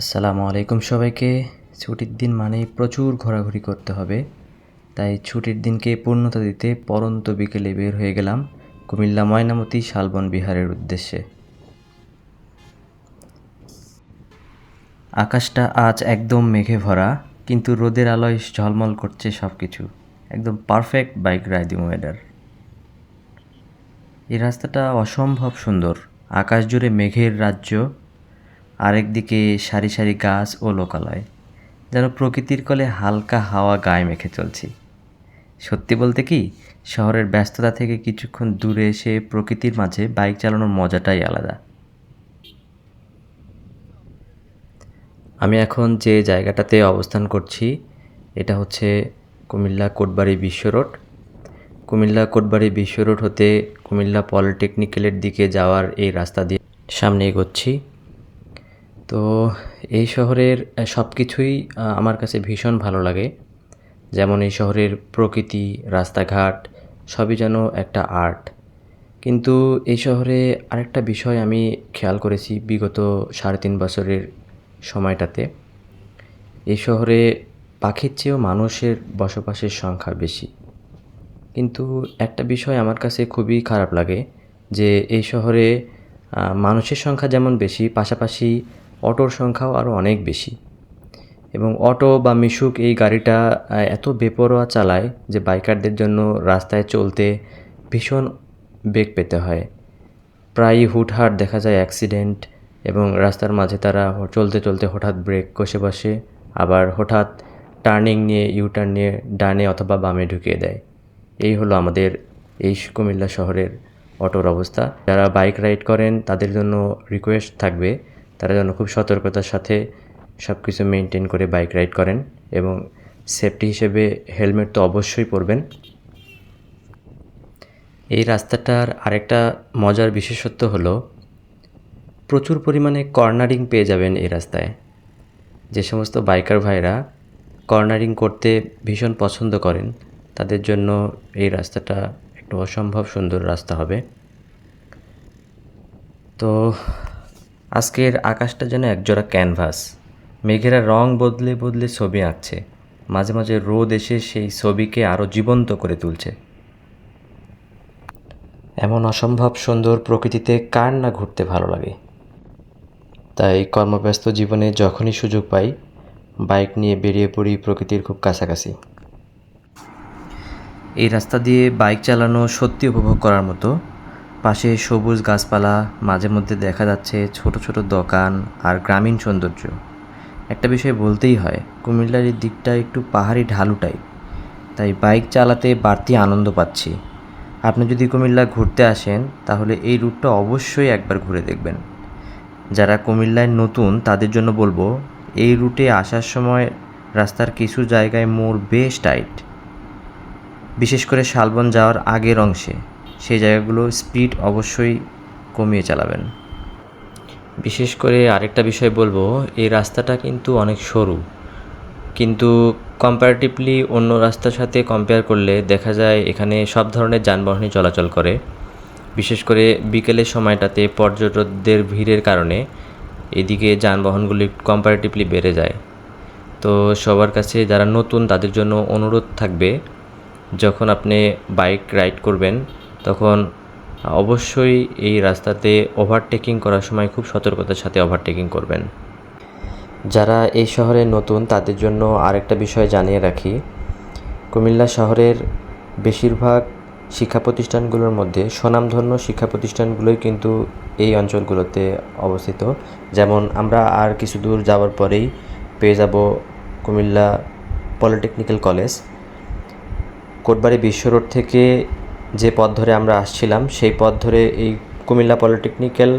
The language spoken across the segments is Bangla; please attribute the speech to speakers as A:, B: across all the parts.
A: আসসালামু আলাইকুম সবাইকে। ছুটির দিন মানেই প্রচুর ঘোরাঘুরি করতে হবে। তাই ছুটির দিনকে পূর্ণতা দিতে পরন্ত বিকেলে বের হয়ে গেলাম কুমিল্লা ময়নামতি শালবন বিহারের উদ্দেশ্যে। আকাশটা আজ একদম মেঘে ভরা, কিন্তু রোদের আলোয় ঝলমল করছে সব কিছু একদম পারফেক্ট বাইক রাইডিং ওয়েদার এই রাস্তাটা অসম্ভব সুন্দর। আকাশ জুড়ে মেঘের রাজ্য আরেকদিকে সারি সারি গাছ ও লোকালয়, যেন প্রকৃতির কলে হালকা হাওয়া গায়ে মেখে চলছি। সত্যি বলতে কি, শহরের ব্যস্ততা থেকে কিছুক্ষণ দূরে এসে প্রকৃতির মাঝে বাইক চালানোর মজাটাই আলাদা। আমি এখন যে জায়গাটাতে অবস্থান করছি, এটা হচ্ছে কুমিল্লা কোটবাড়ি বিশ্ব রোড। কুমিল্লা কোটবাড়ি বিশ্ব রোড হতে কুমিল্লা পলিটেকনিক্যালের দিকে যাওয়ার এই রাস্তা দিয়ে সামনে এগোচ্ছি। তো এই শহরের সব কিছুই আমার কাছে ভীষণ ভালো লাগে। যেমন এই শহরের প্রকৃতি, রাস্তাঘাট, সবই যেন একটা আর্ট। কিন্তু এই শহরে আরেকটা বিষয় আমি খেয়াল করেছি বিগত সাড়ে তিন বছরের সময়টাতে। এই শহরে পাখির চেয়েও মানুষের বসবাসের সংখ্যা বেশি। কিন্তু একটা বিষয় আমার কাছে খুবই খারাপ লাগে যে এই শহরে মানুষের সংখ্যা যেমন বেশি, পাশাপাশি অটোর সংখ্যাও আরও অনেক বেশি। এবং অটো বা মিশুক এই গাড়িটা এত বেপরোয়া চালায় যে বাইকারদের জন্য রাস্তায় চলতে ভীষণ বেগ পেতে হয়। প্রায়ই হুটহাট দেখা যায় অ্যাক্সিডেন্ট এবং রাস্তার মাঝে তারা চলতে চলতে হঠাৎ ব্রেক কষে বসে, আবার হঠাৎ টার্নিং নিয়ে, ইউটার্ন নিয়ে ডানে অথবা বামে ঢুকিয়ে দেয়। এই হলো আমাদের এই কুমিল্লা শহরের অটোর অবস্থা। যারা বাইক রাইড করেন, তাদের জন্য রিকোয়েস্ট থাকবে তারা যেন খুব সতর্কতার সাথে সব কিছু মেনটেন করে বাইক রাইড করেন এবং সেফটি হিসেবে হেলমেট তো অবশ্যই পরবেন। এই রাস্তাটার আরেকটা মজার বিশেষত্ব হলো, প্রচুর পরিমাণে কর্নারিং পেয়ে যাবেন এই রাস্তায়। যে সমস্ত বাইকার ভাইরা কর্নারিং করতে ভীষণ পছন্দ করেন, তাদের জন্য এই রাস্তাটা একটু অসম্ভব সুন্দর রাস্তা হবে। তো আজকের আকাশটা যেন একজোড়া ক্যানভাস। মেঘেরা রং বদলে বদলে ছবি আঁকছে। মাঝে মাঝে রোদ এসে সেই ছবিকে আরও জীবন্ত করে তুলছে। এমন অসম্ভব সুন্দর প্রকৃতিতে কার না ঘুরতে ভালো লাগে? তাই কর্মব্যস্ত জীবনে যখনই সুযোগ পাই, বাইক নিয়ে বেরিয়ে পড়ি প্রকৃতির খুব কাছাকাছি। এই রাস্তা দিয়ে বাইক চালানো সত্যি উপভোগ করার মতো পাশে সবুজ গাছপালা, মাঝে মধ্যে দেখা যাচ্ছে ছোট ছোট দোকান আর গ্রামীণ সৌন্দর্য। একটা বিষয় বলতেই হয়, কুমিল্লার এই দিকটা একটু পাহাড়ি ঢালু টাইপ তাই বাইক চালাতে বাড়তি আনন্দ পাচ্ছি। আপনি যদি কুমিল্লা ঘুরতে আসেন, তাহলে এই রুটটা অবশ্যই একবার ঘুরে দেখবেন। যারা কুমিল্লায় নতুন, তাদের জন্য বলব, এই রুটে আসার সময় রাস্তার কিছু জায়গায় মোড় বেশ টাইট বিশেষ করে শালবন যাওয়ার আগের অংশে। সেই জায়গাগুলো স্পিড অবশ্যই কমিয়ে চালাবেন। বিশেষ করে আরেকটা বিষয় বলব, এই রাস্তাটা কিন্তু অনেক সরু। কিন্তু কম্পারেটিভলি অন্য রাস্তার সাথে কম্পেয়ার করলে দেখা যায় এখানে সব ধরনের যানবাহনই চলাচল করে। বিশেষ করে বিকেলের সময়টাতে পর্যটকদের ভিড়ের কারণে এদিকে যানবাহনগুলি কম্পারেটিভলি বেড়ে যায়। তো সবার কাছে যারা নতুন তাদের জন্য অনুরোধ থাকবে, যখন আপনি বাইক রাইড করবেন তখন অবশ্যই এই রাস্তাতে ওভারটেকিং করার সময় খুব সতর্কতার সাথে ওভারটেকিং করবেন। যারা এই শহরে নতুন, তাদের জন্য আরেকটা বিষয় জানিয়ে রাখি। কুমিল্লা শহরের বেশিরভাগ শিক্ষা প্রতিষ্ঠানগুলোর মধ্যে স্বনামধন্য শিক্ষা প্রতিষ্ঠানগুলোই কিন্তু এই অঞ্চলগুলোতে অবস্থিত। যেমন আমরা আর কিছু দূর যাওয়ার পরেই পেয়ে যাব কুমিল্লা পলিটেকনিক্যাল কলেজ। কোটবাড়ি বিশ্ব রোড থেকে যে পথ ধরে আমরা আসছিলাম, সেই পথ ধরে এই কুমিল্লা পলিটেকনিক্যাল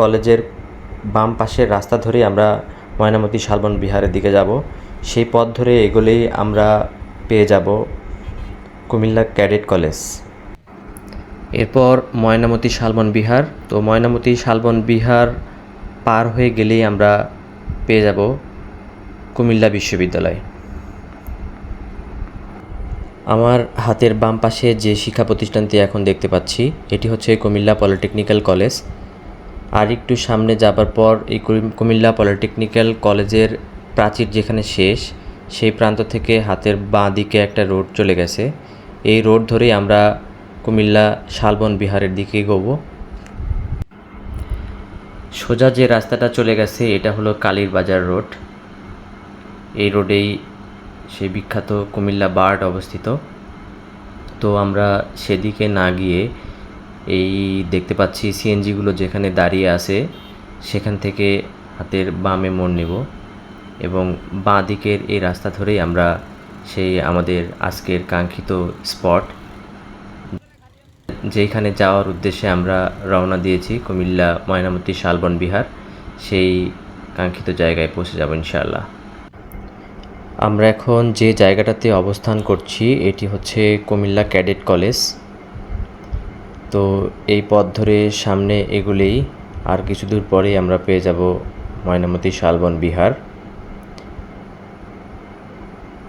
A: কলেজের বাম পাশের রাস্তা ধরেই আমরা ময়নামতি শালবন বিহারের দিকে যাব। সেই পথ ধরে এগোলেই আমরা পেয়ে যাব কুমিল্লা ক্যাডেট কলেজ। এরপর ময়নামতি শালবন বিহার। তো ময়নামতি শালবন বিহার পার হয়ে গেলেই আমরা পেয়ে যাব কুমিল্লা বিশ্ববিদ্যালয়। আমার হাতের বাম পাশে যে শিক্ষা প্রতিষ্ঠানটি এখন দেখতে পাচ্ছি, এটি হচ্ছে কুমিল্লা পলিটেকনিক্যাল কলেজ। আর একটু সামনে যাবার পর এই কুমিল্লা পলিটেকনিক্যাল কলেজের প্রাচীর যেখানে শেষ, সেই প্রান্ত থেকে হাতের বাঁ দিকে একটা রোড চলে গেছে। এই রোড ধরেই আমরা কুমিল্লা শালবন বিহারের দিকে এগোবো। সোজা যে রাস্তাটা চলে গেছে, এটা হলো কালীর বাজার রোড। এই রোডেই সেই বিখ্যাত কুমিল্লা বার্ড অবস্থিত। তো আমরা সেদিকে না গিয়ে এই দেখতে পাচ্ছি সিএনজিগুলো যেখানে দাঁড়িয়ে আছে, সেখান থেকে হাতের বামে মোড় নেব এবং বাঁ দিকের এই রাস্তা ধরেই আমরা সেই আমাদের আজকের কাঙ্ক্ষিত স্পট। যেখানে যাওয়ার উদ্দেশ্যে আমরা রওনা দিয়েছি কুমিল্লা ময়নামতি শালবন বিহার, সেই কাঙ্ক্ষিত জায়গায় পৌঁছে যাব ইনশাআল্লাহ। আমরা এখন যে জায়গাটাতে অবস্থান করছি, এটি হচ্ছে কুমিল্লা ক্যাডেট কলেজ। তো এই পথ ধরে সামনে এগুলেই, আর কিছু দূর পরেই আমরা পেয়ে যাব ময়নামতি শালবন বিহার।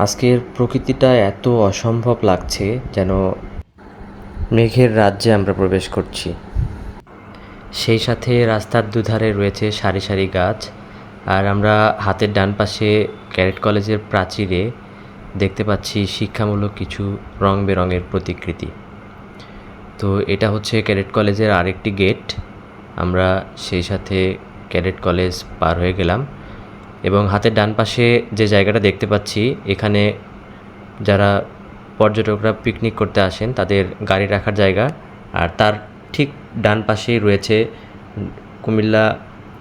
A: আজকের প্রকৃতিটা এত অসম্ভব লাগছে যেন মেঘের রাজ্যে আমরা প্রবেশ করছি। সেই সাথে রাস্তার দুধারে রয়েছে সারি সারি গাছ। আর আমরা হাতের ডান পাশে ক্যারেট কলেজের প্রাচীরে দেখতে পাচ্ছি শিক্ষামূলক কিছু রং বেরঙের প্রতিকৃতি। তো এটা হচ্ছে ক্যাডেট কলেজের আরেকটি গেট। আমরা সেই সাথে ক্যাডেট কলেজ পার হয়ে গেলাম এবং হাতের ডান পাশে যে জায়গাটা দেখতে পাচ্ছি, এখানে যারা পর্যটকরা পিকনিক করতে আসেন, তাদের গাড়ি রাখার জায়গা। আর তার ঠিক ডান পাশেই রয়েছে কুমিল্লা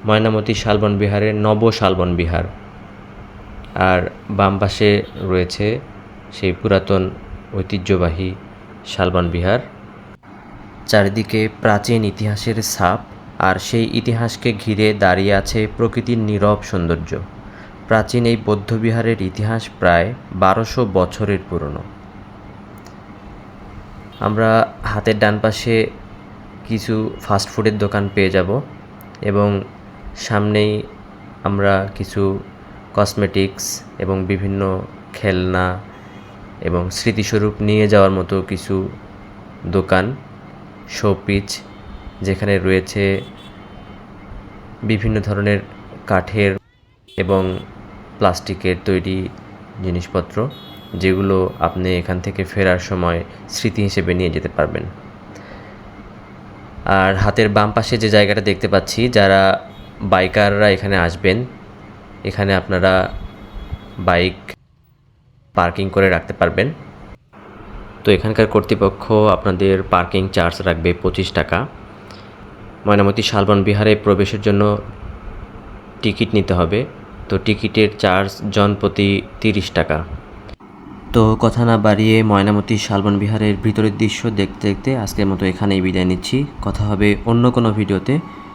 A: ময়নামতি শালবন বিহারের নব শালবন বিহার। আর বাম পাশে রয়েছে সেই পুরাতন ঐতিহ্যবাহী শালবন বিহার। চারিদিকে প্রাচীন ইতিহাসের ছাপ আর সেই ইতিহাসকে ঘিরে দাঁড়িয়ে আছে প্রকৃতির নীরব সৌন্দর্য। প্রাচীন এই বৌদ্ধবিহারের ইতিহাস প্রায় বারোশো বছরের পুরনো। আমরা হাতের ডান পাশে কিছু ফাস্টফুডের দোকান পেয়ে যাব এবং সামনেই আমরা কিছু কসমেটিক্স এবং বিভিন্ন খেলনা এবং স্মৃতিস্বরূপ নিয়ে যাওয়ার মতো কিছু দোকান শোপিচ যেখানে রয়েছে বিভিন্ন ধরনের কাঠের এবং প্লাস্টিকের তৈরি জিনিসপত্র, যেগুলো আপনি এখান থেকে ফেরার সময় স্মৃতি হিসেবে নিয়ে যেতে পারবেন। আর হাতের বাম পাশে যে জায়গাটা দেখতে পাচ্ছি, যারা বাইকাররা এখানে আসবেন। এখানে আপনারা বাইক পার্কিং করে রাখতে পারবেন। তো এখানকার কর্তৃপক্ষ আপনাদের পার্কিং চার্জ রাখবে পঁচিশ টাকা। ময়নামতি শালবন বিহারে প্রবেশের জন্য টিকিট নিতে হবে। তো টিকিটের চার্জ জন প্রতি তিরিশ টাকা। তো কথা না বাড়িয়ে ময়নামতি শালবন বিহারের ভিতরের দৃশ্য দেখতে দেখতে আজকের মতো এখানেই বিদায় নিচ্ছি। কথা হবে অন্য কোনো ভিডিওতে।